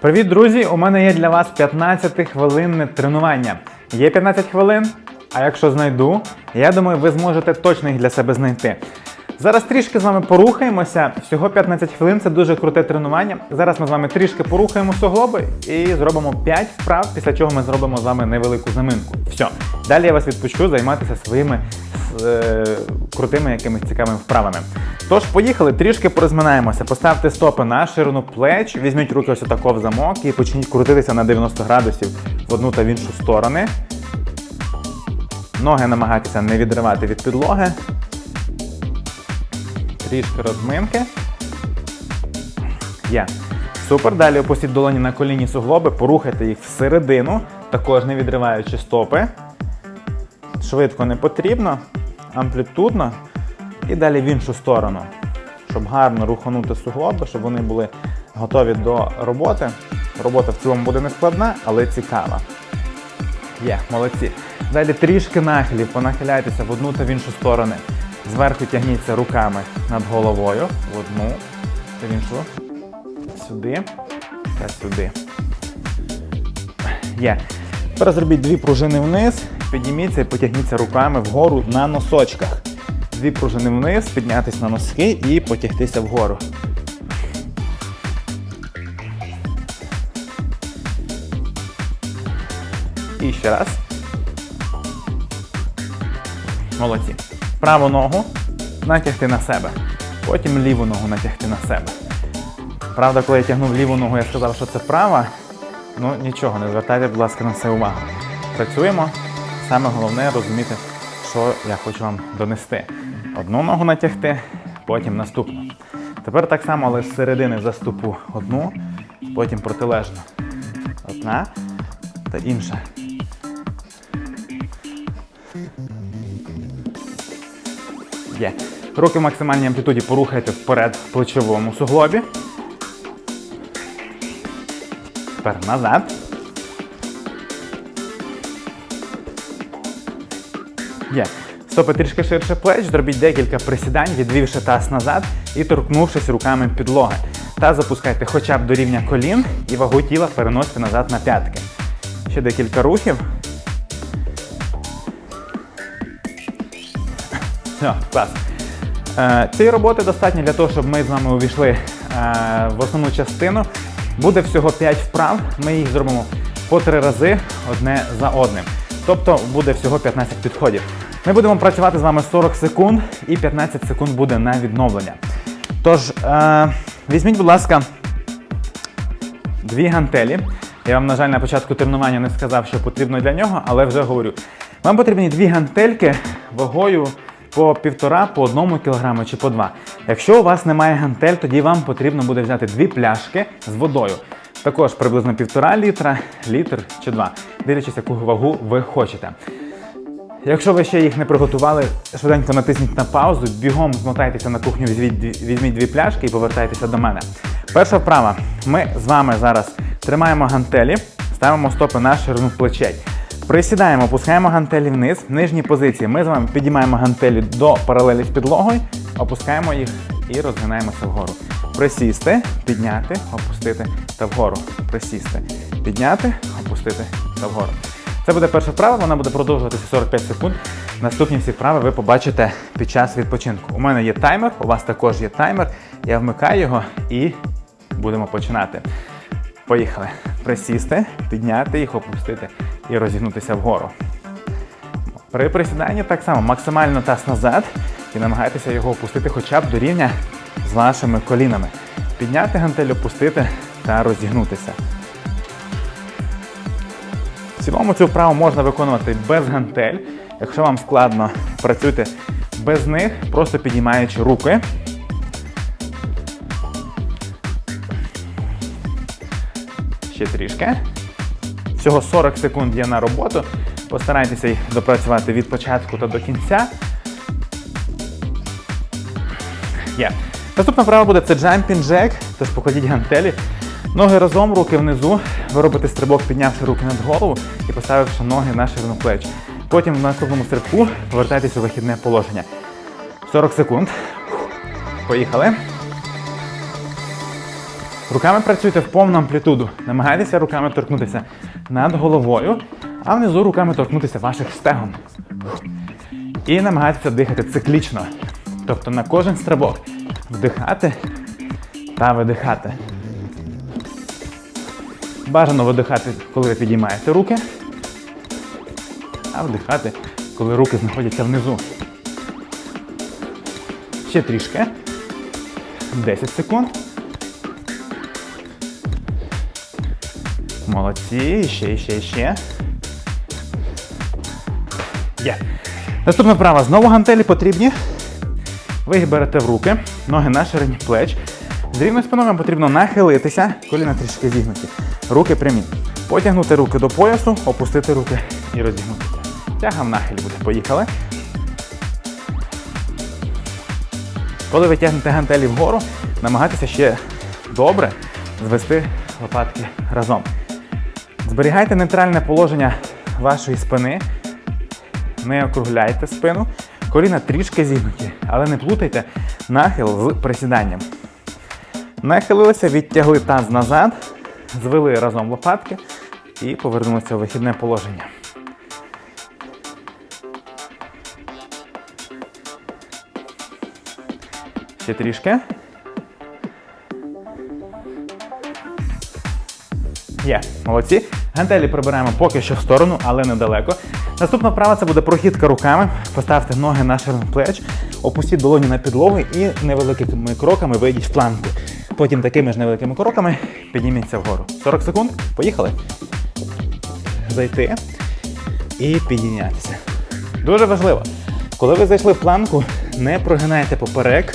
Привіт, друзі! У мене є для вас 15-хвилинне тренування. Є 15 хвилин, а якщо знайду, я думаю, ви зможете точно їх для себе знайти. Зараз трішки з вами порухаємося. Всього 15 хвилин це дуже круте тренування. Зараз ми з вами трішки порухаємо суглоби і зробимо 5 вправ, після чого ми зробимо з вами невелику заминку. Все. Далі я вас відпущу займатися своїми е, крутими якимись цікавими вправами. Тож, поїхали, трішки порозминаємося. Поставте стопи на ширину плеч, візьміть руки ось отако в замок і почніть крутитися на 90 градусів в одну та в іншу сторони. Ноги намагайтеся не відривати від підлоги. Трішки розминки. Є. Супер. Далі опустіть долоні на коліні суглоби, порухайте їх всередину, також не відриваючи стопи. Швидко не потрібно, амплітудно. І далі в іншу сторону, щоб гарно руханути суглоби, щоб вони були готові до роботи. Робота в цілому буде не складна, але цікава. Є, молодці. Далі трішки нахилів, понахиляйтеся в одну та в іншу сторони. Зверху тягніться руками над головою. В одну в іншу. Сюди та сюди. Є. Тепер зробіть дві пружини вниз, підніміться і потягніться руками вгору на носочках. Дві пружини вниз, піднятися на носки і потягтися вгору. І ще раз. Молодці. Праву ногу натягти на себе. Потім ліву ногу натягти на себе. Правда, коли я тягнув ліву ногу, я сказав, що це права. Ну нічого, не звертайте, будь ласка, на це увагу. Працюємо. Саме головне розуміти, що я хочу вам донести. Одну ногу натягти, потім наступну. Тепер так само, але з середини заступу одну, потім протилежно. Одна та інша. Є. Руки в максимальній амплітуді порухайте вперед в плечовому суглобі. Тепер назад. Є. Стопи трішки ширше плеч, зробіть декілька присідань, відвівши таз назад і торкнувшись руками підлоги. Таз запускайте хоча б до рівня колін і вагу тіла переносите назад на п'ятки. Ще декілька рухів. Все, клас. Е, цієї роботи достатньо для того, щоб ми з вами увійшли е, в основну частину. Буде всього 5 вправ. Ми їх зробимо по 3 рази одне за одним. Тобто буде всього 15 підходів. Ми будемо працювати з вами 40 секунд і 15 секунд буде на відновлення. Тож, е, візьміть, будь ласка, дві гантелі. Я вам, на жаль, на початку тренування не сказав, що потрібно для нього, але вже говорю. Вам потрібні дві гантельки вагою по півтора, по одному кілограму чи по два. Якщо у вас немає гантель, тоді вам потрібно буде взяти дві пляшки з водою. Також приблизно півтора літра, літр чи два, дивлячись, яку вагу ви хочете. Якщо ви ще їх не приготували, швиденько натисніть на паузу, бігом змотайтеся на кухню, візьміть, дві- пляшки і повертайтеся до мене. Перша вправа. Ми з вами зараз тримаємо гантелі, ставимо стопи на ширину плечей. Присідаємо, опускаємо гантелі вниз. В нижній позиції ми з вами підіймаємо гантелі до паралелі з підлогою, опускаємо їх і розгинаємося вгору. Присісти, підняти, опустити та вгору. Присісти, підняти, опустити та вгору. Це буде перша вправа, вона буде продовжуватися 45 секунд. Наступні всі вправи ви побачите під час відпочинку. У мене є таймер, у вас також є таймер. Я вмикаю його і будемо починати. Поїхали. Присісти, підняти їх, опустити і розігнутися вгору. При присіданні так само максимально таз назад і намагайтеся його опустити хоча б до рівня з вашими колінами. Підняти гантель, опустити та розігнутися. В цілому цю вправу можна виконувати без гантель. Якщо вам складно, працюйте без них, просто підіймаючи руки. Ще трішки. Всього 40 секунд є на роботу. Постарайтеся їх допрацювати від початку та до кінця. Є. Наступна вправа буде це jumping jack, тож покладіть гантелі. Ноги разом, руки внизу. Ви робите стрибок, піднявши руки над голову і поставивши ноги на ширину плеч. Потім в наступному стрибку повертайтесь у вихідне положення. 40 секунд. Поїхали. Руками працюйте в повну амплітуду. Намагайтеся руками торкнутися над головою, а внизу руками торкнутися ваших стегон. І намагайтеся дихати циклічно. Тобто на кожен стрибок вдихати та видихати. Бажано видихати, коли ви підіймаєте руки, а вдихати, коли руки знаходяться внизу. Ще трішки. 10 секунд. Молодці. Ще, ще, ще. Є. Наступна вправа. Знову гантелі потрібні. Ви їх берете в руки, ноги на ширині плеч. З рівною спиною вам потрібно нахилитися, коліна трішки зігнуті. Руки прямі. Потягнути руки до поясу, опустити руки і розігнутися. Тяга в нахилі буде. Поїхали. Коли ви тягнете гантелі вгору, намагайтеся ще добре звести лопатки разом. Зберігайте нейтральне положення вашої спини, не округляйте спину, коліна трішки зігнуті, але не плутайте нахил з присіданням. Нахилилися, відтягли таз назад, звели разом лопатки і повернулися в вихідне положення. Ще трішки. Є, молодці. Гантелі прибираємо поки що в сторону, але недалеко. Наступна вправа це буде прохідка руками. Поставте ноги на ширину плеч, опустіть долоні на підлогу і невеликими кроками вийдіть в планку. Потім такими ж невеликими кроками підніміться вгору. 40 секунд. Поїхали. Зайти і підійнятися. Дуже важливо. Коли ви зайшли в планку, не прогинайте поперек,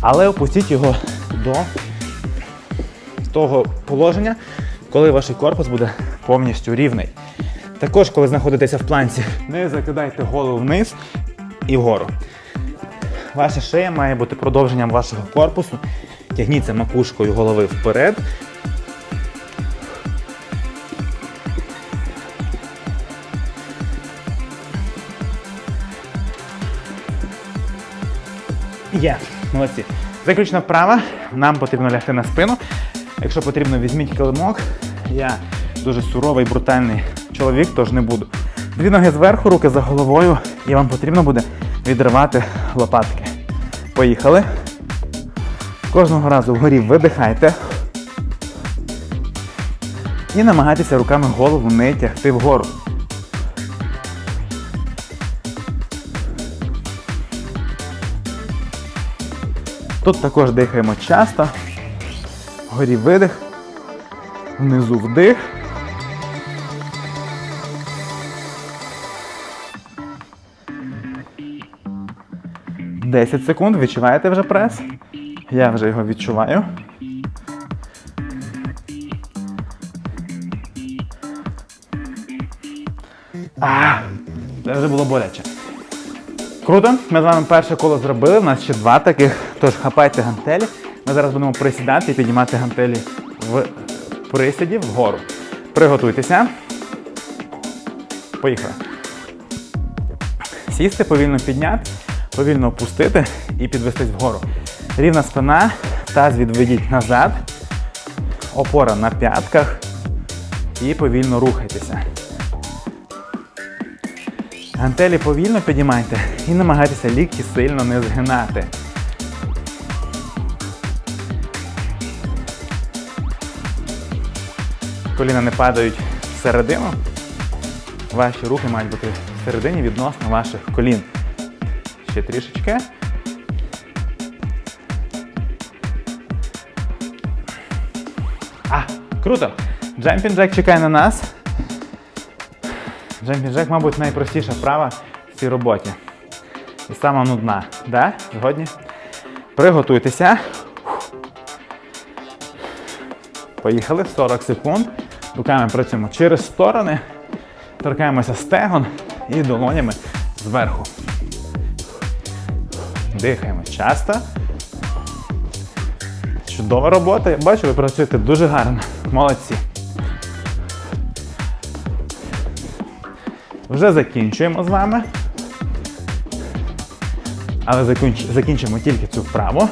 але опустіть його до того положення, коли ваш корпус буде повністю рівний. Також, коли знаходитеся в планці, не закидайте голову вниз і вгору. Ваша шия має бути продовженням вашого корпусу. Тягніться макушкою голови вперед. Є, молодці. Заключна вправа. Нам потрібно лягти на спину. Якщо потрібно, візьміть килимок. Я дуже суровий, брутальний чоловік, тож не буду. Дві ноги зверху, руки за головою, і вам потрібно буде відривати лопатки. Поїхали. Кожного разу вгорі видихайте. І намагайтеся руками голову не тягти вгору. Тут також дихаємо часто. Вгорі видих, внизу вдих. Десять секунд. Відчуваєте вже прес? Я вже його відчуваю. А, це вже було боляче. Круто, ми з вами перше коло зробили. У нас ще два таких. Тож хапайте гантелі. Ми зараз будемо присідати і піднімати гантелі в присіді вгору. Приготуйтеся. Поїхали. Сісти, повільно підняти, повільно опустити і підвестись вгору. Рівна спина, таз відведіть назад, опора на п'ятках і повільно рухайтеся. Гантелі повільно підіймайте і намагайтеся лікті сильно не згинати. Коліна не падають всередину. Ваші руки мають бути всередині відносно ваших колін. Ще трішечки. А, круто! Джемпінг джек чекає на нас. Джемпінг джек, мабуть, найпростіша вправа в цій роботі. І сама нудна. Да? Згодні? Приготуйтеся. Поїхали 40 секунд. Руками працюємо через сторони. Торкаємося стегон і долонями зверху. Дихаємо часто. Чудова робота. Я бачу, ви працюєте дуже гарно. Молодці. Вже закінчуємо з вами. Але закінчимо тільки цю вправу.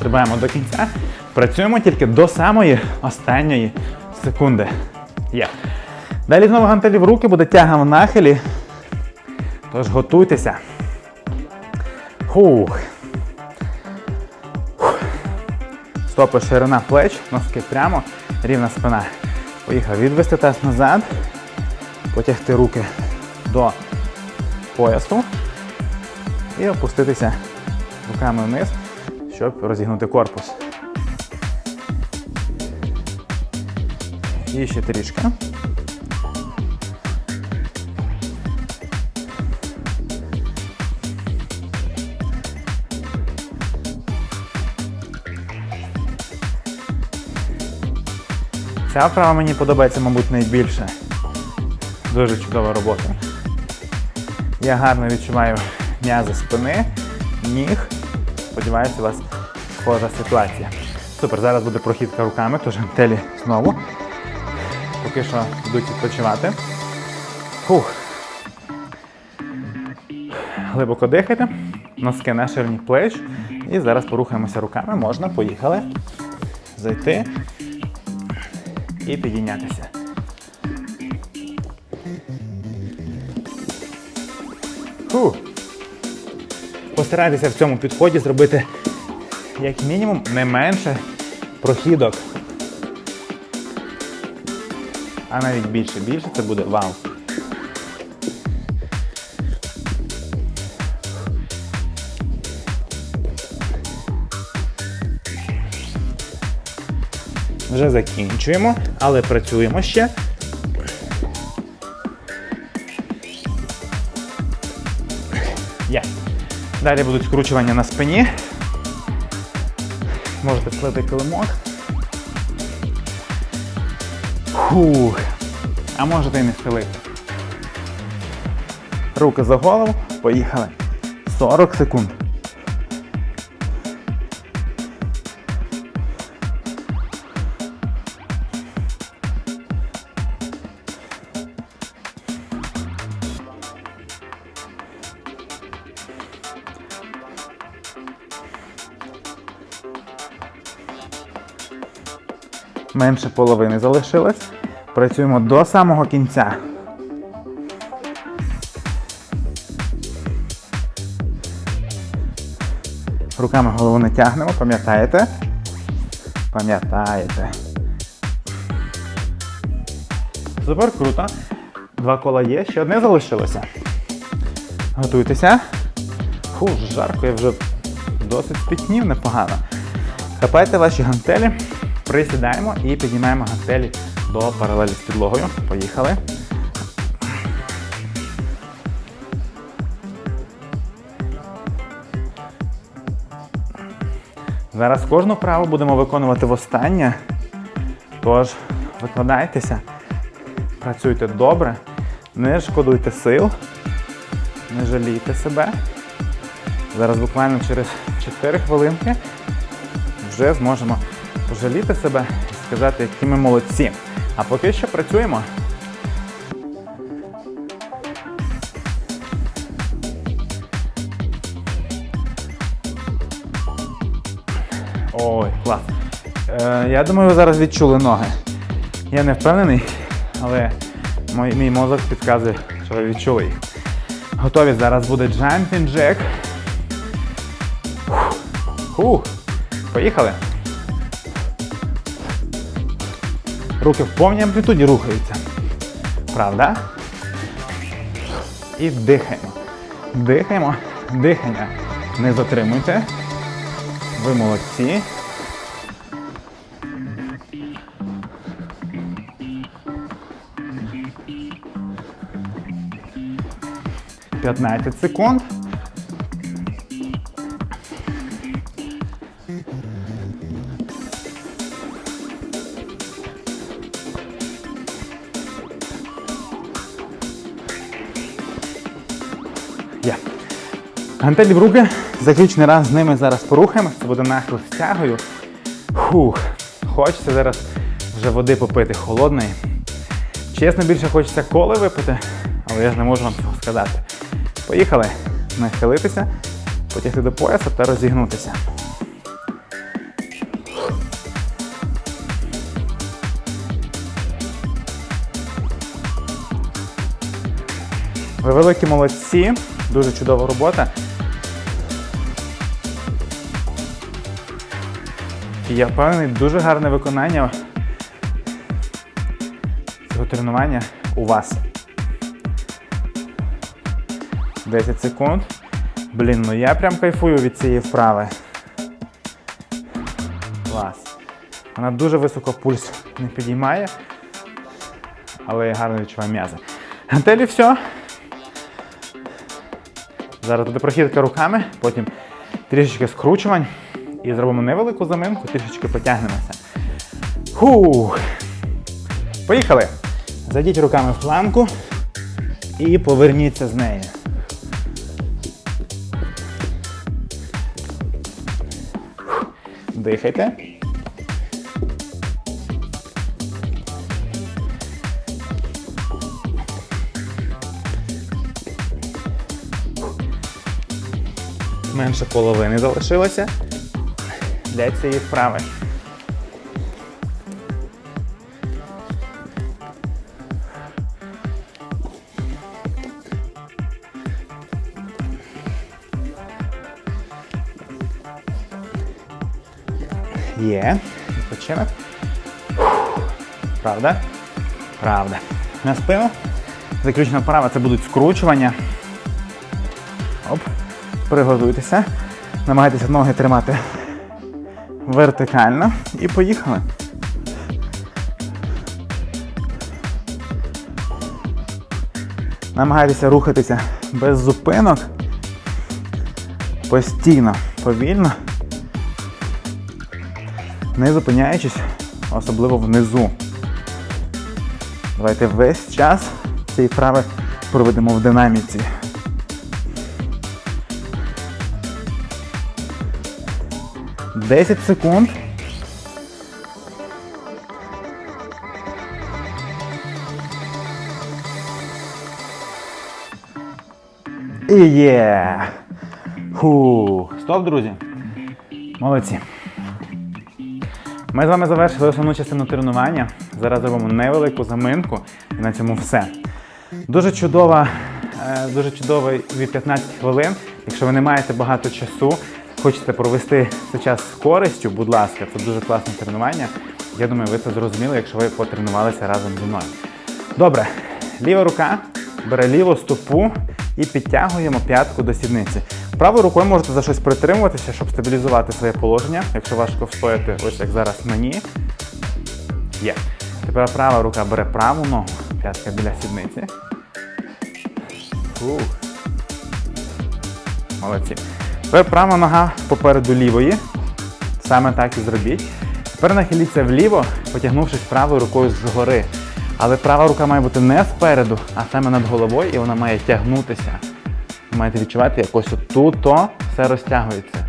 Стрибаємо до кінця. Працюємо тільки до самої останньої секунди. Є. Далі знову гантелі в руки, буде тяга в нахилі. Тож готуйтеся. Фух. Стопи ширина плеч, носки прямо, рівна спина. Поїхав відвести таз назад, потягти руки до поясу і опуститися руками вниз, щоб розігнути корпус. І ще трішки. Ця вправа мені подобається, мабуть, найбільше. Дуже чудова робота. Я гарно відчуваю м'язи спини, ніг. Сподіваюся, у вас схожа ситуація. Супер, зараз буде прохідка руками, тож гантелі знову. Поки що йдуть відпочивати. Фух. Глибоко дихайте, носки на ширині плеч. І зараз порухаємося руками. Можна, поїхали. Зайти і підійнятися. Фу. Постарайтеся в цьому підході зробити як мінімум не менше прохідок. А навіть більше. Більше це буде вау. Вже закінчуємо, але працюємо ще. Далі будуть скручування на спині. Можете слити килимок. Фух. А можете і не стелити. Руки за голову. Поїхали. 40 секунд. Менше половини залишилось. Працюємо до самого кінця. Руками голову не тягнемо, пам'ятаєте? Пам'ятаєте. Супер, круто. Два кола є, ще одне залишилося. Готуйтеся. Фу, жарко, я вже досить спітнів непогано. Хапайте ваші гантелі, присідаємо і піднімаємо гантелі до паралелі з підлогою. Поїхали. Зараз кожну вправу будемо виконувати востаннє. Тож, викладайтеся, працюйте добре, не шкодуйте сил, не жалійте себе. Зараз буквально через 4 хвилинки вже зможемо пожаліти себе і сказати, які ми молодці. А поки що працюємо. Ой, клас. Е, я думаю, ви зараз відчули ноги. Я не впевнений, але мій, мій мозок підказує, що ви відчули їх. Готові, зараз буде jumping jack. Фух. Поїхали. Руки в повній амплітуді рухаються. Правда? І дихаємо. Дихаємо. Дихання. Не затримуйте. Ви молодці. П'ятнадцять секунд. Гантелі в руки. Заключний раз з ними зараз порухаємось. Це буде нахил з тягою. Фух, Хочеться зараз вже води попити холодної. Чесно, більше хочеться коли випити, але я ж не можу вам цього сказати. Поїхали нахилитися, потягти до пояса та розігнутися. Ви великі молодці, дуже чудова робота. Я впевнений, дуже гарне виконання цього тренування у вас. 10 секунд. Блін, ну я прям кайфую від цієї вправи. Клас. Вона дуже високо пульс не підіймає, але я гарно відчуваю м'язи. Гантелі все. Зараз буде прохідка руками, потім трішечки скручувань і зробимо невелику заминку, трішечки потягнемося. Фух. Поїхали. Зайдіть руками в планку і поверніться з неї. Дихайте. Менше половини залишилося для цієї вправи. Є. Відпочинок. Правда? Правда. На спину. Заключна вправа це будуть скручування. Оп. Приготуйтеся. Намагайтеся ноги тримати вертикально. І поїхали. Намагайтеся рухатися без зупинок. Постійно, повільно не зупиняючись, особливо внизу. Давайте весь час цієї вправи проведемо в динаміці. Десять секунд. І є. Фу. Стоп, друзі. Молодці. Ми з вами завершили основну частину тренування. Зараз зробимо невелику заминку і на цьому все. Дуже чудова, е, дуже чудовий від 15 хвилин. Якщо ви не маєте багато часу, хочете провести цей час з користю, будь ласка, це дуже класне тренування. Я думаю, ви це зрозуміли, якщо ви потренувалися разом зі мною. Добре, ліва рука бере ліву стопу і підтягуємо п'ятку до сідниці. Правою рукою можете за щось притримуватися, щоб стабілізувати своє положення, якщо важко встояти, ось як зараз мені. Є. Тепер права рука бере праву ногу, п'ятка біля сідниці. Фух. Молодці. Тепер права нога попереду лівої. Саме так і зробіть. Тепер нахиліться вліво, потягнувшись правою рукою згори. Але права рука має бути не спереду, а саме над головою, і вона має тягнутися. Ви маєте відчувати, як ось тут все розтягується.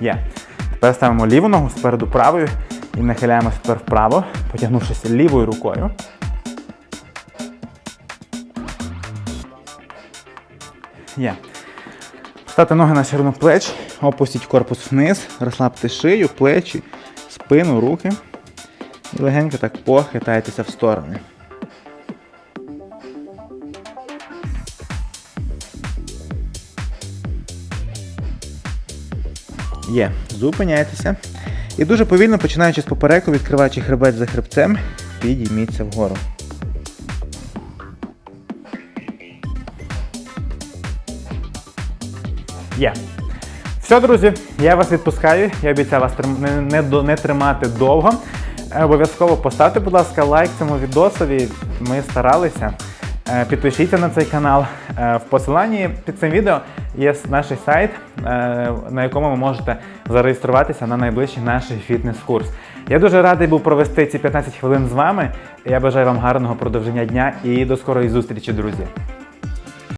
Є. Тепер ставимо ліву ногу спереду правою і нахиляємося тепер вправо, потягнувшись лівою рукою. Є. Ставте ноги на ширину плеч, опустіть корпус вниз, розслабте шию, плечі, спину, руки. І легенько так похитайтеся в сторони. Є, зупиняйтеся. І дуже повільно, починаючи з попереку, відкриваючи хребет за хребцем, підійміться вгору. Є. Все, друзі, я вас відпускаю. Я обіцяю вас не, не, не тримати довго. Е, Обов'язково поставте, будь ласка, лайк цьому відосові. Ми старалися. Е, Підпишіться на цей канал. Е, В посиланні під цим відео є наш сайт, на якому ви можете зареєструватися на найближчий наш фітнес-курс. Я дуже радий був провести ці 15 хвилин з вами. Я бажаю вам гарного продовження дня і до скорої зустрічі, друзі.